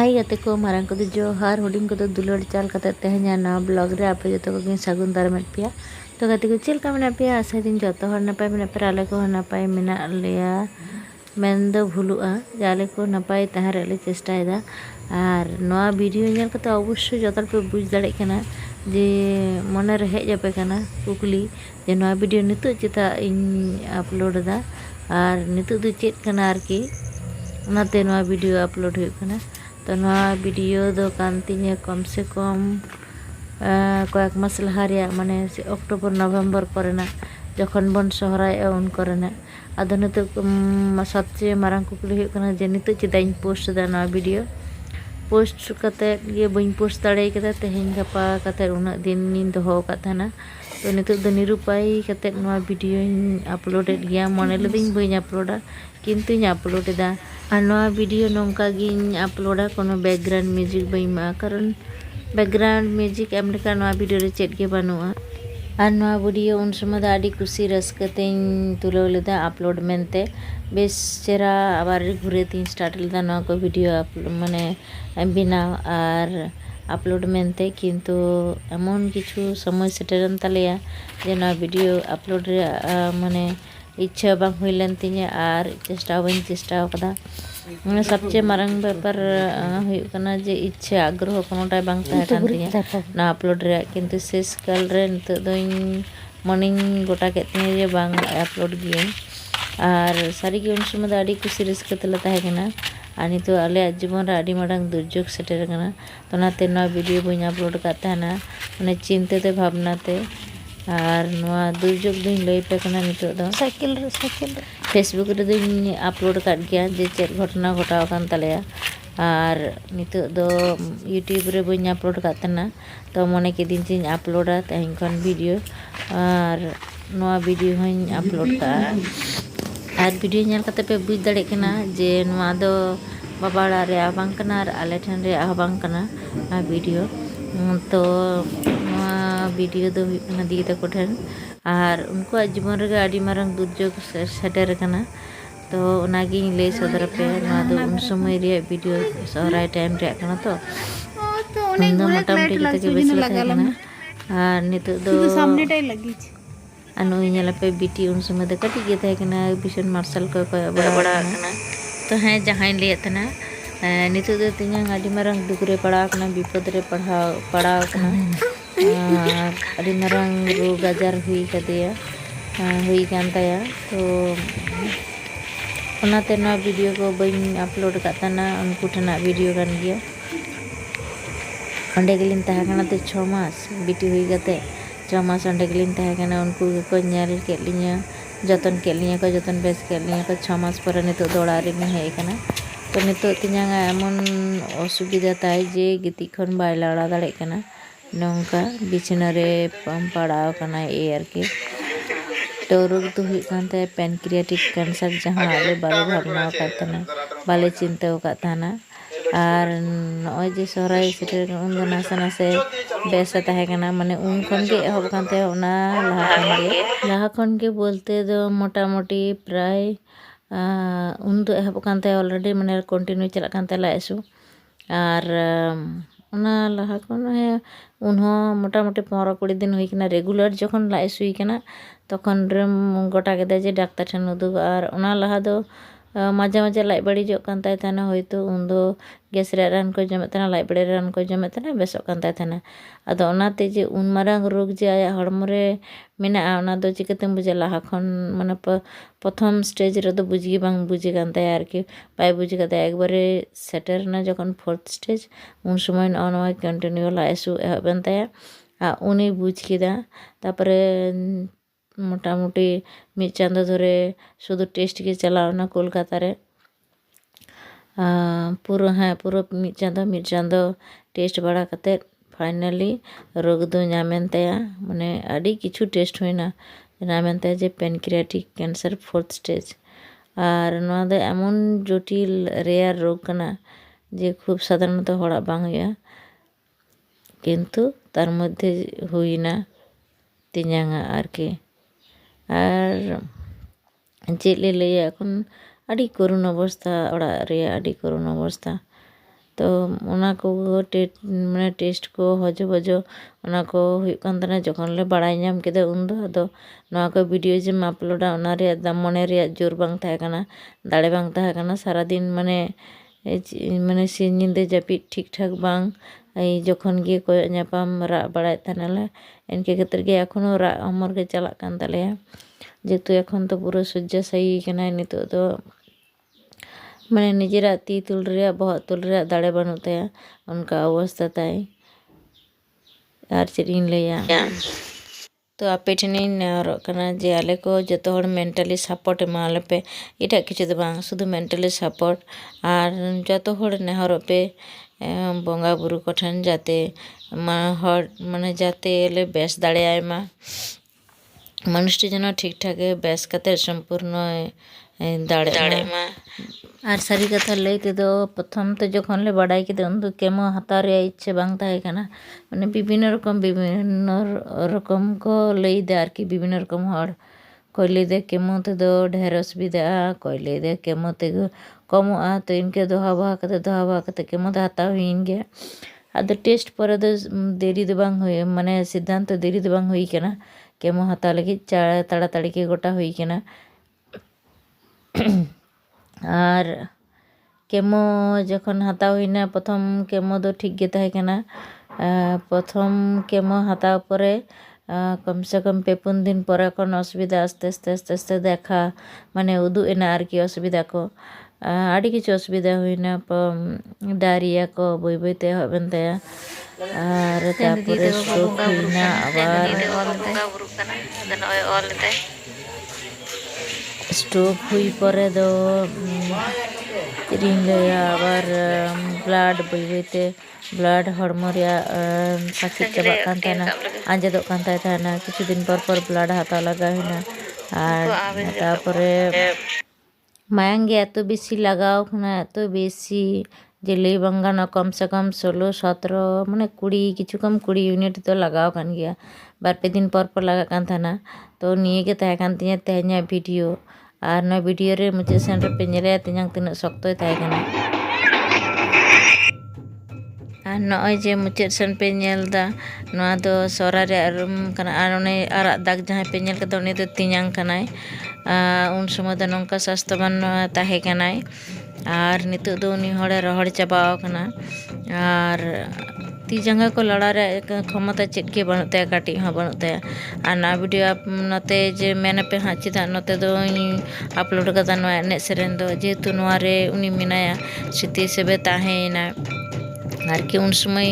আইতে কো মারাং কো দ জohar হডিং কো দ দুলড় চাল কাতে তেহনা না ব্লগ রে আপে যতো কো কি সাগুন দারে মপিয়া তো গতে কো চেল কা মনা পে আর সাইদিন যতো হর না পাই মনা পর আলে কো হনা পাই মিনা লিয়া মেন দ ভলুয়া জালে কো না পাই তাহারে ল চেষ্টা এদা আর নয়া ভিডিও যল কাতে অবশ্য যতো পই বুঝ দড়েক না যে মনে রহে জেপে কেনা কুকলি যে নয়া ভিডিও নিতু জেতা ইন আপলোড এদা আর নিতু দু জেত কেনা আর কি ওনাতে নয়া ভিডিও আপলোড হুক কেনা તો નવા વિડીયો દો કાંતિને કમસે કમ কয়েক মাস লাহারিয়া মানে অক্টোবর নভেম্বর করে না যখন বন সহরায় এমন করে না আদৌ নিতো সবচেয়ে মারাং কুকলি হয়ে কানা যে নিতো চেদাই পোস্ট দা নয়া ভিডিও পোস্ট কাতে ইয়ে বইন পোস্ট দাঁড়াই কাতে তেহেন গাপা কাতে উনা দিন নিন দহো কাতানা ᱛᱚ ᱱᱤᱛᱚᱜ ᱫᱚ ᱱᱤᱨᱩᱯᱟᱭ ᱠᱟᱛᱮᱫ ᱱᱚᱣᱟ ᱵᱷᱤᱰᱤᱭᱳᱧ ᱟᱯᱞᱳᱰᱮᱫ ᱜᱮᱭᱟ ᱢᱚᱱᱮ ᱞᱤᱫᱟᱹᱧ ᱵᱟᱹᱧ ᱟᱯᱞᱳᱰᱟ ᱠᱤᱱᱛᱩᱧ ᱟᱯᱞᱳᱰ ᱮᱫᱟ ᱟᱨ ᱱᱚᱣᱟ ᱵᱷᱤᱰᱤᱭᱳ ᱱᱚᱝᱠᱟ ᱜᱤᱧ ᱟᱯᱞᱳᱰᱟ ᱠᱳᱱᱳ ᱵᱮᱠᱜᱨᱟᱣᱩᱱᱰ ᱢᱤᱣᱡᱤᱠ ᱵᱟᱹᱧ ᱮᱢᱟᱜᱼᱟ ᱠᱟᱨᱚᱱ ᱵᱮᱠᱜᱨᱟᱣᱩᱱᱰ ᱢᱤᱣᱡᱤᱠ ᱮᱢ ᱞᱮᱠᱷᱟᱱ ᱱᱚᱣᱟ ᱵᱷᱤᱰᱤᱭᱳ ᱨᱮ ᱪᱮᱫ ᱜᱮ ᱵᱟᱹᱱᱩᱜᱼᱟ ᱟᱨ ᱱᱚᱣᱟ ᱵᱷᱤᱰᱤᱭᱳ ᱩᱱ ᱥᱚᱢᱚᱭ ᱫᱚ ᱟᱹᱰᱤ ᱠᱩᱥᱤ ᱨᱟᱹᱥᱠᱟᱹ ᱛᱤᱧ ᱛᱩᱞᱟᱹᱣ ᱞᱮᱫᱟ ᱟᱯᱞᱳᱰ ᱢᱮᱱᱛᱮ ᱵᱮᱥ ᱪᱮᱦᱨᱟ ᱟᱵᱟᱨ ᱜᱷᱩᱨᱮ ᱛᱤᱧ ᱥᱴᱟᱨᱴ ᱞᱮᱫᱟ ᱱᱚᱣᱟ ᱠᱚ ᱵᱷᱤᱰᱤᱭᱳ ᱢᱟᱱᱮ ᱵᱮᱱᱟᱣ ᱟᱨ आपलोड मनते कितु एम कि समय सेटेन तलेया जे ना भिडियो आपलोड मानने इच्छा बांग हुई लेन तीने आर चेष्टा बन चेष्टा सबसे मारंग बेपर जे इच्छा आग्रह कोनोटा बांग तहे कन तीने ना अपलोड गोटा के तीने जे बांग अपलोड सारी की उनसे मत आड़ी कुछ सीरियस के तले ᱟᱨ ᱱᱤᱛᱚᱜ ᱟᱞᱮᱭᱟᱜ ᱡᱤᱵᱚᱱ ᱨᱮ ᱟᱹᱰᱤ ᱢᱟᱨᱟᱝ ᱫᱩᱨᱡᱳᱜᱽ ᱥᱮᱴᱮᱨ ᱟᱠᱟᱱᱟ ᱚᱱᱟᱛᱮ ᱱᱚᱣᱟ ᱵᱷᱤᱰᱤᱭᱳ ᱵᱟᱹᱧ ᱟᱯᱞᱳᱰ ᱟᱠᱟᱫ ᱛᱟᱦᱮᱱᱟ ᱢᱟᱱᱮ ᱪᱤᱱᱛᱟᱹ ᱛᱮ ᱵᱷᱟᱵᱽᱱᱟ ᱛᱮ ᱟᱨ ᱱᱚᱣᱟ ᱫᱩᱨᱡᱳᱜᱽ ᱫᱚᱧ ᱞᱟᱹᱭᱟᱯᱮ ᱠᱟᱱᱟ ᱱᱤᱛᱚᱜ ᱫᱚ ᱥᱟᱭᱠᱮᱞ ᱨᱮ ᱥᱟᱭᱠᱮᱞ ᱯᱷᱮᱥᱵᱩᱠ ᱨᱮᱫᱚᱧ ᱟᱯᱞᱳᱰ ᱟᱠᱟᱫ ᱜᱮᱭᱟ ᱡᱮ ᱪᱮᱫ ᱜᱷᱚᱴᱚᱱᱟ ᱜᱷᱚᱴᱟᱣ ᱟᱠᱟᱱ ᱛᱟᱞᱮᱭᱟ ᱟᱨ ᱱᱤᱛᱚᱜ ᱫᱚ ᱤᱭᱩᱴᱤᱭᱩᱵᱽ ᱨᱮ ᱵᱟᱹᱧ ᱟᱯᱞᱳᱰ ᱟᱠᱟᱫ ᱛᱟᱦᱮᱱᱟ ᱛᱚ ᱢᱚᱱᱮ ᱠᱤᱫᱟᱹᱧ ᱡᱮᱧ ᱟᱯᱞᱳᱰᱟ ᱛᱮᱦᱮᱧ ᱠᱷᱚᱱ ᱵᱷᱤᱰᱤᱭᱳ ᱟᱨ ᱱᱚᱣᱟ ᱵᱷᱤᱰᱤᱭᱳ ᱦᱚᱸᱧ ᱟᱯᱞᱳᱰ ᱠᱟᱜᱼᱟ ᱟᱨ ᱵᱷᱤᱰᱤᱭᱳ ᱧᱮᱞ ᱠᱟᱛᱮ ᱯᱮ ᱵᱩᱡᱽ ᱫᱟᱲᱮᱭᱟᱜ ᱠᱟᱱᱟ ᱡᱮ ᱱᱚᱣᱟ ᱫᱚ ᱵᱟᱵᱟ ᱚᱲᱟᱜ ᱨᱮᱭᱟᱜ ᱵᱟᱝ ᱠᱟᱱᱟ ᱟᱨ ᱟᱞᱮ ᱴᱷᱮᱱ ᱨᱮᱭᱟᱜ ᱦᱚᱸ ᱵᱟᱝ ᱠᱟᱱᱟ ᱱᱚᱣᱟ ᱵᱷᱤᱰᱤᱭᱳ ᱛᱚ ᱱᱚᱣᱟ ᱵᱷᱤᱰᱤᱭᱳ ᱫᱚ ᱦᱩᱭᱩᱜ ᱠᱟᱱᱟ ᱫᱤᱫᱤ ᱛᱟᱠᱚ ᱴᱷᱮᱱ ᱟᱨ ᱩᱱᱠᱩᱣᱟᱜ ᱡᱤᱵᱚᱱ ᱨᱮᱜᱮ ᱟᱹᱰᱤ ᱢᱟᱨᱟᱝ ᱫᱩᱨᱡᱳᱜᱽ ᱥᱮᱴᱮᱨ ᱟᱠᱟᱱᱟ ᱛᱚ ᱚᱱᱟᱜᱤᱧ ᱞᱟᱹᱭ ᱥᱚᱫᱚᱨ ᱟᱯᱮᱭᱟ ᱱᱚᱣᱟ ᱫᱚ ᱩᱱ ᱥᱚᱢᱚᱭ ᱨᱮᱭᱟᱜ ᱵᱷᱤᱰᱤᱭᱳ ᱥᱚᱦᱨᱟᱭ ᱴᱟᱭᱤᱢ ᱨᱮᱭᱟᱜ ᱠᱟᱱᱟ ᱛᱚ ᱩᱱ ᱫᱚ ᱢᱳᱴᱟᱢᱩᱴᱤ ᱡᱚᱛᱚ ᱜᱮ ᱵᱮᱥ ᱞᱮ ᱛᱟᱦᱮᱸ ᱠᱟᱱᱟ ᱟᱨ ᱱᱤᱛᱚᱜ ᱫᱚ पे बीटी उन समय तो कटी बिशन मार्शल को तो हैं जहाँ लिया नित तीन डुगरे पड़ा विपद पढ़ा पड़ा रोग आजार हुई हुई तो, तो वीडियो को बी आपलोड उनकोना वीडियो गए अंडे गलिन तो छमास बीटी हुई ᱪᱟᱢᱚᱪ ᱚᱸᱰᱮ ᱜᱮᱞᱤᱧ ᱛᱟᱦᱮᱸ ᱠᱟᱱᱟ ᱩᱱᱠᱩ ᱜᱮᱠᱚ ᱧᱮᱞ ᱠᱮᱫ ᱞᱤᱧᱟᱹ ᱡᱚᱛᱚᱱ ᱠᱮᱫ ᱞᱤᱧᱟᱹ ᱠᱚ ᱡᱚᱛᱚᱱ ᱵᱮᱥ ᱠᱮᱫ ᱞᱤᱧᱟᱹ ᱠᱚ ᱪᱷᱚ ᱢᱟᱥ ᱯᱚᱨᱮ ᱱᱤᱛᱚᱜ ᱫᱚ ᱚᱲᱟᱜ ᱨᱮᱞᱤᱧ ᱦᱮᱡ ᱟᱠᱟᱱᱟ ᱛᱚ ᱱᱤᱛᱚᱜ ᱛᱤᱧᱟᱝ ᱮᱢᱚᱱ ᱚᱥᱩᱵᱤᱫᱟ ᱛᱟᱭ ᱡᱮ ᱜᱤᱛᱤᱡ ᱠᱷᱚᱱ ᱵᱟᱭ ᱞᱟᱲᱟᱣ ᱫᱟᱲᱮᱭᱟᱜ ᱠᱟᱱᱟ ᱱᱚᱝᱠᱟ ᱵᱤᱪᱷᱱᱟᱹ ᱨᱮ ᱯᱟᱲᱟᱣ ᱟᱠᱟᱱᱟᱭ ᱮ ᱟᱨᱠᱤ ᱛᱚ ᱨᱳᱜᱽ ᱫᱚ ᱦᱩᱭᱩᱜ ᱠᱟᱱ ᱛᱟᱭᱟ ᱯᱮᱱᱠᱨᱤᱭᱟᱴᱤᱠ ᱠᱮᱱᱥᱟᱨ ᱡᱟᱦᱟᱸ ᱟᱞᱮ ᱵᱟᱞᱮ ᱵᱷᱟᱵᱽᱱᱟ ᱟᱠᱟᱫ ᱛᱟᱦᱮᱱᱟ ᱵᱟᱞᱮ ᱪᱤᱱᱛᱟᱹ ᱟᱠᱟᱫ ᱛᱟᱦᱮᱱᱟ আর ওই যে সরাই সেটার উন্দন নাচা নাচে বেসা তাহে কেনা মানে উনখন গে এহব কানতে হব না লাহাখন গে লাহাখন গে বলতে দো মোটামুটি প্রায় উনদো এহব কানতে অলরেডি মানে কন্টিনিউ চালাক কানতে লাইসু আর ᱚᱱᱟ ᱞᱟᱦᱟ ᱠᱷᱚᱱ ᱦᱮᱸ ᱩᱱᱦᱚᱸ ᱢᱚᱴᱟᱢᱩᱴᱤ ᱯᱚᱱᱨᱚ ᱠᱩᱲᱤ ᱫᱤᱱ ᱦᱩᱭ ᱠᱟᱱᱟ ᱨᱮᱜᱩᱞᱟᱨ ᱡᱚᱠᱷᱚᱱ ᱞᱟᱡ ᱦᱟᱹᱥᱩᱭ ᱠᱟᱱᱟ ᱛᱚᱠᱷᱚᱱ ᱨᱮᱢ ᱜᱚᱴᱟ ᱠᱮᱫᱟ ᱡᱮ ᱰᱟᱠᱛᱟᱨ ᱴᱷᱮᱱ ᱩᱫᱩᱜ ᱟᱨ ᱚᱱᱟ ᱞᱟᱦᱟ ᱫᱚ ᱢᱟᱡᱷᱮ ᱢᱟᱡᱷᱮ ᱞᱟᱡ ᱵᱟᱹᱲᱤᱡᱚᱜ ᱠᱟᱱ ᱛᱟᱭ ᱛᱟᱦᱮᱱᱟ ᱦᱳᱭᱛᱳ ᱩᱱᱫᱚ ᱜᱮᱥ ᱨᱮᱭᱟᱜ ᱨᱟᱱ ᱠᱚᱭ ᱡᱚᱢᱮᱫ ᱛᱟᱦᱮᱱᱟ ᱞᱟᱡ ᱵᱟᱹᱲᱤᱡ ᱨᱟᱱ ᱠᱚᱭ ᱡᱚᱢᱮᱫ ᱛᱟᱦᱮᱱᱟ ᱵᱮᱥᱚᱜ ᱠᱟᱱ ᱛᱟᱭ ᱛᱟᱦᱮᱱᱟ ᱟᱫᱚ ᱚᱱᱟᱛᱮ ᱡᱮ ᱩᱱ ᱢᱟᱨᱟᱝ ᱨᱳᱜᱽ ᱡᱮ ᱟᱭᱟᱜ ᱦᱚᱲᱢᱚ ᱨᱮ ᱢᱮᱱᱟᱜᱼᱟ ᱚᱱᱟ ᱫᱚ ᱪᱤᱠᱟᱹᱛᱮᱢ ᱵᱩᱡᱟ ᱞᱟᱦᱟ ᱠᱷᱚᱱ ᱢᱟᱱᱮ ᱯᱨᱚᱛᱷᱚᱢ ᱥᱴᱮᱡᱽ ᱨᱮᱫᱚ ᱵᱩᱡᱽ ᱜᱮ ᱵᱟᱝ ᱵᱩᱡᱽ ᱠᱟᱱ ᱛᱟᱭᱟ ᱟᱨᱠᱤ ᱵᱟᱭ ᱵᱩᱡᱽ ᱠᱟᱫᱟ ᱮᱠᱵᱟᱨᱮ ᱥᱮᱴᱮᱨᱱᱟ ᱡᱚᱠᱷᱚᱱ ᱯᱷᱳᱨᱛᱷ ᱥᱴᱮᱡᱽ ᱩᱱ ᱥᱚᱢᱚᱭ ᱱᱚᱜᱼᱚ ᱱᱚᱣᱟ ᱠᱚᱱᱴᱤᱱᱤᱩ ᱞᱟᱡ ᱦᱟᱹᱥᱩ ᱮᱦᱚᱵ ᱮᱱ ᱛᱟᱭᱟ ᱩᱱᱤᱭ ᱵᱩᱡᱽ ᱠᱮᱫᱟ ᱛᱟᱨᱯᱚᱨᱮ মোটামুটি ᱢᱤᱫ ᱪᱟᱸᱫᱳ ᱫᱷᱚᱨᱮ ᱥᱩᱫᱷᱩ ᱴᱮᱥᱴ ᱜᱮ ᱪᱟᱞᱟᱣᱮᱱᱟ ᱠᱳᱞᱠᱟᱛᱟ ᱨᱮ ᱯᱩᱨᱟᱹ ᱦᱮᱸ ᱯᱩᱨᱟᱹ ᱢᱤᱫ ᱪᱟᱸᱫᱳ ᱢᱤᱫ ᱪᱟᱸᱫᱳ ᱴᱮᱥᱴ ᱵᱟᱲᱟ ᱠᱟᱛᱮᱫ ᱯᱷᱟᱭᱱᱟᱞᱤ ᱨᱳᱜᱽ ᱫᱚ ᱧᱟᱢᱮᱱ ᱛᱟᱭᱟ ᱢᱟᱱᱮ ᱟᱹᱰᱤ ᱠᱤᱪᱷᱩ ᱴᱮᱥᱴ ᱦᱩᱭᱱᱟ ᱧᱟᱢᱮᱱ ᱛᱟᱭᱟ ᱡᱮ ᱯᱮᱱᱠᱨᱤᱭᱟᱴᱤᱠ ᱠᱮᱱᱥᱟᱨ ᱯᱷᱳᱨᱛᱷ ᱥᱴᱮᱡᱽ ᱟᱨ ᱱᱚᱣᱟ ᱫᱚ ᱮᱢᱚᱱ ᱡᱚᱴᱤᱞ ᱨᱮᱭᱟᱨ ᱨᱳᱜᱽ ᱠᱟᱱᱟ ᱡᱮ ᱠᱷᱩᱵ ᱥᱟᱫᱷᱟᱨᱚᱱᱚᱛᱚ ᱦᱚᱲᱟᱜ ᱵᱟᱝ ᱦᱩᱭᱩᱜᱼᱟ ᱠᱤᱱᱛᱩ ᱛᱟᱨ ᱢᱚᱫᱽᱫᱷᱮ ᱦᱩᱭᱱᱟ ᱛᱮᱧᱟᱝᱟᱜ ᱟᱨᱠᱤ ᱟᱨ ᱪᱮᱫ ᱞᱮ ᱞᱟᱹᱭᱟ ᱮᱠᱷᱚᱱ ᱟᱹᱰᱤ ᱠᱚᱨᱩᱱ ᱚᱵᱚᱥᱛᱷᱟ ᱚᱲᱟᱜ ᱨᱮᱭᱟᱜ ᱟᱹᱰᱤ ᱠᱚᱨᱩᱱ ᱚᱵᱚᱥᱛᱷᱟ ᱛᱚ ᱚᱱᱟ ᱠᱚ ᱢᱟᱱᱮ ᱴᱮᱥᱴ ᱠᱚ ᱦᱚᱡᱚ ᱵᱚᱡᱚ ᱚᱱᱟ ᱠᱚ ᱦᱩᱭᱩᱜ ᱠᱟᱱ ᱛᱟᱦᱮᱱᱟ ᱡᱚᱠᱷᱚᱱ ᱞᱮ ᱵᱟᱲᱟᱭ ᱧᱟᱢ ᱠᱮᱫᱟ ᱩᱱᱫᱚ ᱟᱫᱚ ᱱᱚᱣᱟ ᱠᱚ ᱵᱷᱤᱰᱤᱭᱳ ᱡᱮᱢ ᱟᱯᱞᱳᱰᱟ ᱚᱱᱟ ᱨᱮᱭᱟᱜ ᱫᱟᱢ ᱢᱚᱱᱮ ᱨᱮᱭᱟᱜ ᱡᱳᱨ ᱵᱟᱝ ᱛᱟᱦᱮᱸ ᱠᱟᱱᱟ ᱫᱟᱲᱮ ᱵᱟᱝ ᱛᱟᱦᱮᱸ ᱠᱟᱱᱟ ᱥᱟᱨᱟᱫᱤᱱ ᱢᱟᱱᱮ ᱢᱟᱱᱮ ᱥᱤᱧ ᱧᱤᱫᱟᱹ ᱡᱟᱹᱯᱤᱫ ᱴᱷᱤᱠ ᱴᱷᱟᱠ ᱵᱟᱝ ᱡᱚᱠᱷᱚᱱ ᱜᱮ ᱠᱚᱭᱚᱜ ᱧᱟᱯᱟᱢ ᱨᱟᱜ ᱵᱟᱲᱟᱭᱮᱫ ᱛᱟᱦᱮᱱᱟᱞᱮ ᱤᱱᱠᱟᱹ ᱠᱟᱛᱮᱫ ᱜᱮ ᱮᱠᱷᱚᱱᱳ ᱨᱟᱜ ᱚᱢᱚᱨ ᱜᱮ ᱪᱟᱞᱟᱜ ᱠᱟᱱ ᱛᱟᱞᱮᱭᱟ ᱡᱮᱦᱮᱛᱩ ᱮᱠᱷᱚᱱ ᱫᱚ ᱯᱩᱨᱟᱹ ᱥᱚᱡᱽᱡᱟᱥᱟᱭᱤ ᱠᱟᱱᱟᱭ ᱱᱤᱛᱳᱜ ᱫᱚ ᱢᱟᱱᱮ ᱱᱤᱡᱮᱨᱟᱜ ᱛᱤ ᱛᱩᱞ ᱨᱮᱭᱟᱜ ᱵᱚᱦᱚᱜ ᱛᱩᱞ ᱨᱮᱭᱟᱜ ᱫᱟᱲᱮ ᱵᱟᱹᱱᱩᱜ ᱛᱟᱭᱟ ᱚᱱᱠᱟ ᱚᱵᱚᱥᱛᱟ ᱛᱟᱭ ᱟᱨ ᱪᱮᱫ ᱤᱧ ᱞᱟᱹᱭᱟ ᱛᱚ ᱟᱯᱮ ᱴᱷᱮᱱᱤᱧ ᱱᱮᱦᱚᱨᱚᱜ ᱠᱟᱱᱟ ᱡᱮ ᱟᱞᱮ ᱠᱚ ᱡᱚᱛᱚ ᱦᱚᱲ ᱢᱮᱱᱴᱟᱞᱤ ᱥᱟᱯᱚᱨᱴ ᱮᱢᱟᱞᱮ ᱯᱮ ᱮᱴᱟᱜ ᱠᱤᱪᱷᱩ ᱫᱚ ᱵᱟᱝ ᱥᱩᱫᱷᱩ ᱢᱮᱱᱴᱟᱞᱤ ᱥᱟᱯᱚᱨᱴ ᱟᱨ ᱡᱚᱛᱚ ᱦᱚᱲ ᱱᱮᱦᱚᱨᱚᱜ ᱯᱮ ᱵᱚᱸᱜᱟ ᱵᱩᱨᱩ ᱠᱚᱴᱷᱮᱱ ᱡᱟᱛᱮ ᱢᱟ ᱦᱚᱲ ᱢᱟᱱᱮ ᱡᱟᱛᱮ ᱞᱮ ᱵᱮᱥ ᱫᱟᱲᱮᱭᱟᱭ ᱢᱟ মানুষটি যেন ঠিকঠাক ব্যাস কাতে সম্পূর্ণ দাঁড় মা ᱟᱨ ᱥᱟᱹᱨᱤ ᱠᱟᱛᱷᱟ ᱞᱟᱹᱭ ᱛᱮᱫᱚ ᱯᱨᱚᱛᱷᱚᱢ ᱛᱮ ᱡᱚᱠᱷᱚᱱ ᱞᱮ ᱵᱟᱰᱟᱭ ᱠᱮᱫᱟ ᱩᱱᱫᱚ ᱠᱮᱢᱳ ᱦᱟᱛᱟᱣ ᱨᱮᱭᱟᱜ ᱤᱪᱪᱷᱟᱹ ᱵᱟᱝ ᱛᱟᱦᱮᱸ ᱠᱟᱱᱟ ᱢᱟᱱᱮ ᱵᱤᱵᱷᱤᱱᱱᱚ ᱨᱚᱠᱚᱢ ᱵᱤᱵᱷᱤᱱᱱᱚ ᱨᱚᱠᱚᱢ ᱠᱚ ᱞᱟᱹᱭᱫᱟ ᱟᱨᱠᱤ ᱵᱤᱵᱷᱤᱱᱱᱚ ᱨᱚᱠᱚᱢ ᱦᱚᱲ ᱚᱠᱚᱭ ᱞᱟᱹᱭᱫᱟ ᱠᱮᱢᱳ ᱛᱮᱫᱚ ᱰᱷᱮᱨ ᱚᱥᱩᱵᱤᱫᱷᱟᱜᱼᱟ ᱚᱠᱚᱭ ᱞᱟᱹᱭᱫᱟ ᱠᱮᱢᱳ ᱛᱮᱫᱚ ᱠᱚᱢᱚᱜᱼᱟ ᱛᱚ ᱤᱱᱠᱟᱹ ᱫᱚᱦᱟ ᱵᱟᱦᱟ ᱠᱟᱛᱮᱫ ᱫᱚᱦᱟ ᱵᱟᱦᱟ ᱠᱟᱛᱮᱫ ᱠᱮᱢᱳ ᱫᱚ ᱦᱟᱛᱟᱣ ᱦᱩᱭᱮᱱ ᱜᱮᱭᱟ ᱟᱫᱚ ᱴᱮᱥᱴ ᱯᱚᱨᱮ ᱫᱚ ᱫᱮᱨᱤ ᱫᱚ ᱵᱟᱝ ᱦᱩᱭ ᱢᱟᱱᱮ ᱥᱤᱫᱽᱫᱷᱟᱱᱛᱚ ᱫᱮᱨᱤ ᱫᱚ ᱵᱟᱝ ᱦᱩᱭ ᱠᱟᱱᱟ ᱠᱮᱢᱳ ᱦᱟᱛᱟᱣ ᱞᱟᱹᱜᱤᱫ ᱛᱟᱲᱟᱛᱟᱲᱤ ᱜᱮ ᱜᱚᱴᱟ ᱦᱩᱭ ᱠᱟᱱᱟ ᱟᱨ ᱠᱮᱢᱳ ᱡᱚᱠᱷᱚᱱ ᱦᱟᱛᱟᱣ ᱦᱩᱭᱱᱟ ᱯᱨᱚᱛᱷᱚᱢ ᱠᱮᱢᱳ ᱫᱚ ᱴᱷᱤᱠ ᱜᱮ ᱛᱟᱦᱮᱸ ᱠᱟᱱᱟ ᱯᱨᱚᱛᱷᱚᱢ ᱠᱮᱢᱳ ᱦᱟᱛᱟᱣ ᱯᱚᱨᱮ ᱠᱚᱢᱥᱮ ᱠᱚᱢ ᱯᱮ ᱯᱩᱱ ᱫᱤᱱ ᱯᱚᱨᱮ ᱠᱷᱚᱱ ᱚᱥᱩᱵᱤᱫᱟ ᱟᱥᱛᱮ ᱟᱥᱛᱮ ᱟᱥᱛᱮ ᱟᱥᱛᱮ ᱫᱮᱠᱷᱟ ᱢᱟᱱᱮ ᱩᱫᱩᱜ ᱮᱱᱟ ᱟᱨᱠᱤ ᱚᱥᱩᱵᱤᱫᱟ ᱠᱚ ᱟᱹᱰᱤ ᱠᱤᱪᱷᱩ ᱚᱥᱩᱵᱤᱫᱟ ᱦᱩᱭᱱᱟ ᱰᱟᱭᱨᱤᱭᱟ ᱠᱚ ᱵᱟᱹᱭ ᱵᱟᱹᱭᱛᱮ ᱮᱦᱚᱵ ᱮᱱ ᱛᱟᱭᱟ ᱟᱨ ᱛᱟᱨᱯᱚᱨᱮ ᱥᱴᱨᱳᱠ ᱦᱩᱭᱱᱟ ᱟᱵᱟᱨ ᱚᱞ ᱮᱫᱟᱭ ᱥᱴᱳᱠ ᱦᱩᱭ ᱯᱚᱨᱮ ᱫᱚ ᱪᱮᱫ ᱤᱧ ᱞᱟᱹᱭᱟ ᱟᱵᱟᱨ ᱵᱞᱟᱰ ᱵᱟᱹᱭ ᱵᱟᱹᱭᱛᱮ ᱵᱞᱟᱰ ᱦᱚᱲᱢᱚ ᱨᱮᱭᱟᱜ ᱥᱟᱥᱮᱛ ᱪᱟᱵᱟᱜ ᱠᱟᱱ ᱛᱟᱦᱮᱱᱟ ᱟᱸᱡᱮᱫᱚᱜ ᱠᱟᱱ ᱛᱟᱭ ᱛᱟᱦᱮᱱᱟ ᱠᱤᱪᱷᱩ ᱫᱤᱱ ᱯᱚᱨ ᱯᱚᱨ ᱵᱞᱟᱰ ᱦᱟᱛᱟᱣ ᱞᱟᱜᱟᱣᱮᱱᱟ ᱟᱨ ᱛᱟᱨᱯᱚᱨᱮ ᱢᱟᱭᱟᱝ ᱜᱮ ᱮᱛᱚ ᱵᱮᱥᱤ ᱞᱟᱜᱟᱣ ᱠᱟᱱᱟ ᱮᱛᱚ ᱵᱮᱥᱤ ᱡᱤᱞᱤ ᱵᱟᱝᱜᱟᱱ ᱠᱚᱢ ᱥᱮ ᱠᱚᱢ ᱥᱳᱞᱳ ᱥᱚᱛᱮᱨᱚ ᱢᱟᱱᱮ ᱠᱩᱲᱤ ᱠᱤᱪᱷᱩ ᱠᱚᱢ ᱠᱩᱲᱤ ᱤᱭᱩᱱᱤᱴ ᱫᱚ ᱞᱟᱜᱟᱣ ᱠᱟᱱ ᱜᱮᱭᱟ ᱵᱟᱨᱯᱮ ᱫᱤᱱ ᱯᱚᱨ ᱯᱚᱨ ᱞᱟᱜᱟᱜ ᱠᱟᱱ ᱛᱟᱦᱮᱱᱟ ᱛᱚ ᱱᱤᱭᱟᱹᱜᱮ ᱛᱟᱦᱮᱸ ᱠᱟᱱ ᱛᱤᱧᱟᱹ ᱛᱮᱦᱮᱧᱟᱜ ᱵᱷᱤᱰᱤᱭᱳ ᱟᱨ ᱱᱚᱣᱟ ᱵᱷᱤᱰᱤᱭᱳ ᱨᱮ ᱢᱩᱪᱟᱹᱫ ᱥᱮᱱ ᱨᱮᱯᱮ ᱧᱮᱞᱮᱭᱟ ᱛᱤᱧᱟᱹᱝ ᱛᱤᱱᱟᱹᱜ ᱥᱚᱠᱛᱚᱭ ᱛᱟᱦᱮᱸ ᱠᱟᱱᱟ नए मुचाद सन पेलदा ना तो सरा रूम आरा दाग जहाँ पेल तीन उन समय तो नौका स्वास्थ्यवान और नित रहा चाबाकना और ती जंगा को लड़ा क्षमता चेक के बनूत काटी हाँ बनूत ना भिडियो नाते जे मेनपे हाँ चेदा नाते अपलोड का एन सेन जेहेतु नारे उन्हीं मेना सीती हिसाब तहेना ᱟᱨᱠᱤ ᱩᱱ ᱥᱚᱢᱚᱭ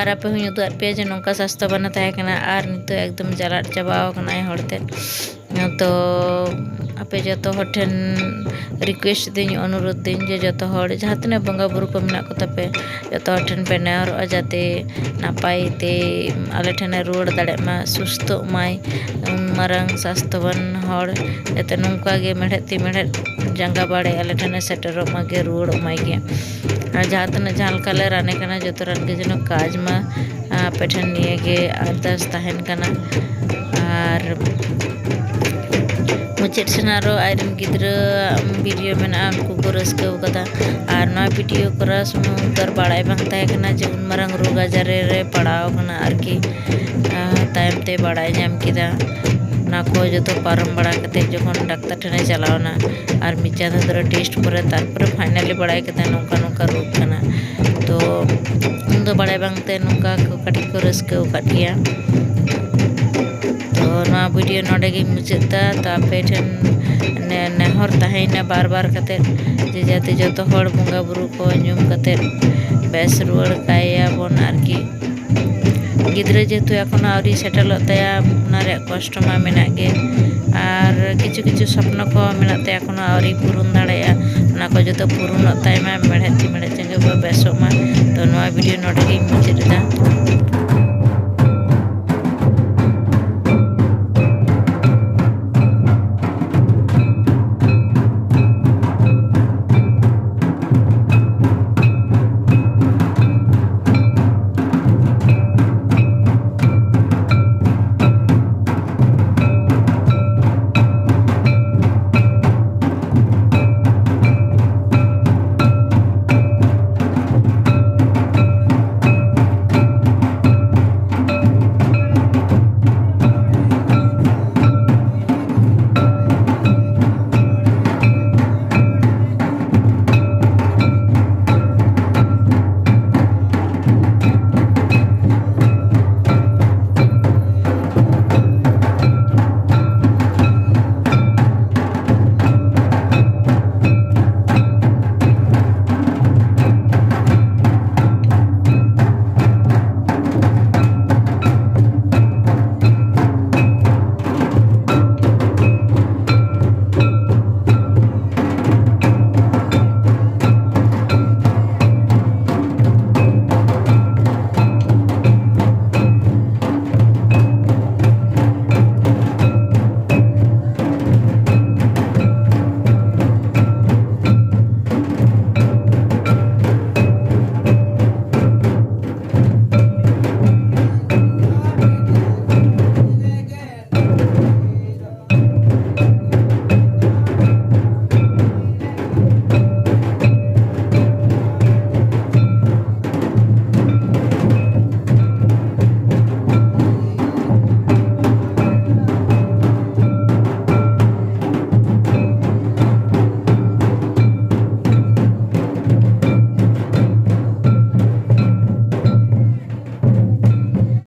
ᱟᱨ ᱟᱯᱮ ᱦᱚᱸᱧ ᱩᱫᱩᱜ ᱟᱫ ᱯᱮᱭᱟ ᱡᱮ ᱱᱚᱝᱠᱟ ᱥᱟᱥᱛᱟ ᱵᱟᱱᱟ ᱛᱟᱦᱮᱸ ᱠᱟᱱᱟ ᱟᱨ ᱱᱤᱛᱚᱜ ᱮᱠᱫᱚᱢ ᱡᱟᱞᱟᱫ ᱪᱟᱵᱟᱣ ᱠᱟᱱᱟᱭ ᱦᱚᱲᱛᱮ ᱛᱚ ᱟᱯᱮ ᱡᱚᱛᱚ ᱦᱚᱲ ᱴᱷᱮᱱ ᱨᱤᱠᱩᱭᱮᱥᱴ ᱫᱟᱹᱧ ᱚᱱᱩᱨᱳᱫᱷ ᱫᱟᱹᱧ ᱡᱮ ᱡᱚᱛᱚ ᱦᱚᱲ ᱡᱟᱦᱟᱸ ᱛᱤᱱᱟᱹᱜ ᱵᱚᱸᱜᱟᱼᱵᱩᱨᱩ ᱠᱚ ᱢᱮᱱᱟᱜ ᱠᱚᱛᱟᱯᱮ ᱡᱚᱛᱚ ᱦᱚᱲ ᱴᱷᱮᱱ ᱯᱮ ᱱᱮᱦᱚᱨᱚᱜᱼᱟ ᱡᱟᱛᱮ ᱱᱟᱯᱟᱭ ᱛᱮ ᱟᱞᱮ ᱴᱷᱮᱱᱮ ᱨᱩᱣᱟᱹᱲ ᱫᱟᱲᱮᱜ ᱢᱟ ᱥᱩᱥᱛᱷᱚᱜ ᱢᱟᱭ ᱩᱱ ᱢᱟᱨᱟᱝ ᱥᱟᱥᱛᱷᱚᱵᱟᱱ ᱦᱚᱲ ᱡᱟᱛᱮ ᱱᱚᱝᱠᱟ ᱜᱮ ᱢᱮᱲᱦᱮᱫ ᱛᱤ ᱢᱮᱲᱦᱮᱫ ᱡᱟᱸᱜᱟ ᱵᱟᱲᱮ ᱟᱞᱮ ᱴᱷᱮᱱᱮ ᱥᱮᱴᱮᱨᱚᱜ ᱢᱟᱜᱮ ᱨᱩᱣᱟᱹᱲᱚᱜ ᱢᱟᱭ ᱜᱮ जहाँ जहाँ कलर आने का जो रन के जो काजमा पेठन नहींगे अर्दास तहन का मुचाद सेनारो आईन गीडियो में उनको रस्कता भिडियो को समूर बड़ा जो उनमें रोग आजारे पड़ा आम আকৈ যতো পৰাম বঢ়া কাতে যখন ডক্তৰ ঠনাই চালাওনা আৰু মিছানৰ দৰে টেষ্ট কৰে তাৰপৰা ফাইনালি বঢ়াই কাতে নকা নকা ৰূপ কৰা তো উন্দৰ বঢ়াইবাংতে নকা কাটি কৰি ৰسکও কাটিয়া তো ৰা ভিডিও নডে কি মিছতা তাৰপেতেন নেমেৰ তাহৈ না বারবার কাতে যে জাতি যতো হৰ বঙা বৰু কো যম কাতে বেছ ৰুৱৰ তাই আবন আৰু কি ᱜᱤᱫᱽᱨᱟᱹ ᱡᱮᱦᱮᱛᱩ ᱮᱠᱷᱚᱱᱚ ᱟᱹᱣᱨᱤ ᱥᱮᱴᱮᱨᱚᱜ ᱛᱟᱭᱟ ᱚᱱᱟ ᱨᱮᱭᱟᱜ ᱠᱚᱥᱴᱚ ᱢᱟ ᱢᱮᱱᱟᱜ ᱜᱮ ᱟᱨ ᱠᱤᱪᱷᱩ ᱠᱤᱪᱷᱩ ᱥᱚᱯᱱᱚ ᱠᱚ ᱢᱮᱱᱟᱜ ᱛᱟᱭᱟ ᱮᱠᱷᱚᱱᱚ ᱟᱹᱣᱨᱤ ᱯᱩᱨᱩᱱ ᱫᱟᱲᱮᱭᱟᱜᱼᱟ ᱚᱱᱟ ᱠᱚ ᱡᱚᱛᱚ ᱯᱩᱨᱩᱱᱚᱜ ᱛᱟᱭ ᱢᱟ ᱢᱮᱬᱦᱮᱫ ᱛᱤ ᱢᱮᱬᱦᱮᱫ ᱡᱟᱸᱜᱟ ᱠᱚ ᱵᱮᱥᱚᱜ ᱢᱟ ᱛᱚ ᱱᱚᱣᱟ ᱵᱷᱤᱰᱤᱭᱳ ᱱᱚᱰᱮ ᱜᱤᱧ ᱢᱩᱪᱟᱹᱫ ᱮᱫᱟ